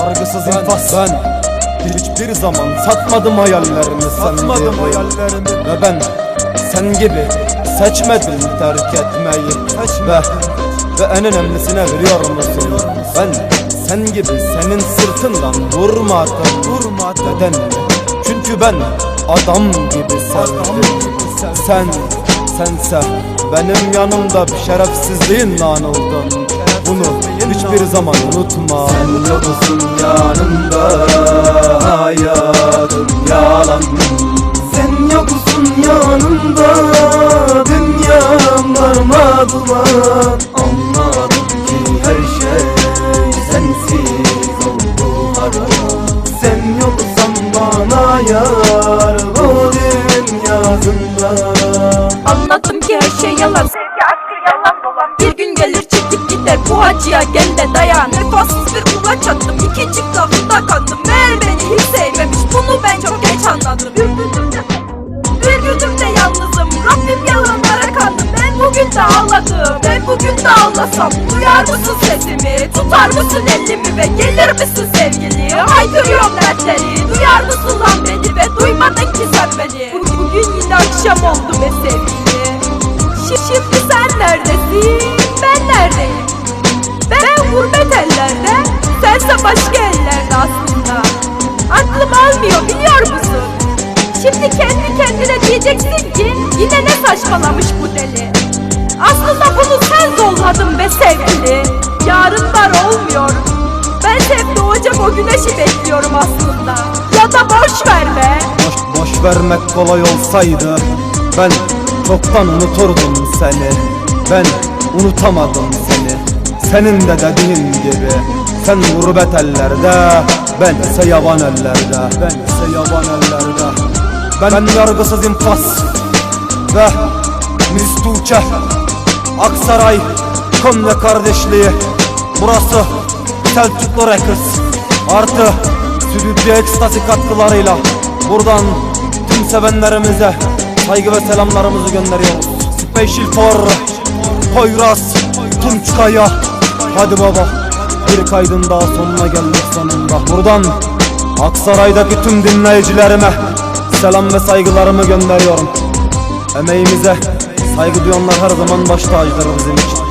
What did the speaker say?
yargısız infaz. Ben hiçbir zaman satmadım hayallerini Satmadım hayallerini. Ve ben sen gibi seçmedim terk etmeyi. Ve, ve en önemlisine veriyor musun? Ben sen gibi senin sırtından vurmadım Vurmadım Neden? Çünkü ben adam gibi sevdim. Sen, sense benim yanımda bir şerefsizliğinle anıldın Bunu hiçbir zaman unutma. Sen yoksun yanımda hayatım yalan. Sen yoksun yanımda dünyam darmaduman Anladım ki her şey sensiz oldu haram Sen yoksan bana yar bu dünyasında Anlattım ki her şey yalan. Sevgi aşkı yalan dolan Bir gün gelir gider bu acıya gel de dayan. Vefasız bir kulaç attım ikinci lafında kandım. Meğer beni hiç sevmemiş. Bunu ben çok geç anladım. Ürkütümde Ürkütümde yalnızım. Rabbim yalanlara kandım. Ben bugün de ağladım. Ben bugün de ağlasam. Duyar mısın sesimi? Tutar mısın elimi ve gelir misin sevgili? Haykırıyorum dertleri. Duyar mısın lan beni ve duymadın ki sen beni? Bu- Bugün yine akşam oldu be sevgili. Şi- Şimdi sen neredesin? Ben neredeyim? Gurbet ellerde Sense başka ellerde aslında. Aklım almıyor biliyor musun? Şimdi kendi kendine diyeceksin ki Yine ne saçmalamış bu deli? Aslında bunu sen zorladın be sevgili. Yarınlar olmuyor. Ben hep doğacak o güneşi bekliyorum aslında. Ya da boş ver be. Boş, boş vermek kolay olsaydı Ben çoktan unuturdum seni. Ben unutamadım Senin de dediğin gibi Sen gurbet ellerde Ben ise yaban ellerde Ben ise yaban ellerde. Ben, yargısız infaz Ve Mistuçe Aksaray Konya kardeşliği. Burası Selçuklu Records. Artı Stüdyo Ekstasi katkılarıyla Buradan tüm sevenlerimize Saygı ve selamlarımızı gönderiyoruz. Special for Poyraz Tunçkaya Hadi baba Bir kaydın daha sonuna geldik sonunda. Buradan Aksaray'daki tüm dinleyicilerime Selam ve saygılarımı gönderiyorum. Emeğimize saygı duyanlar her zaman baş tacıdır bizim için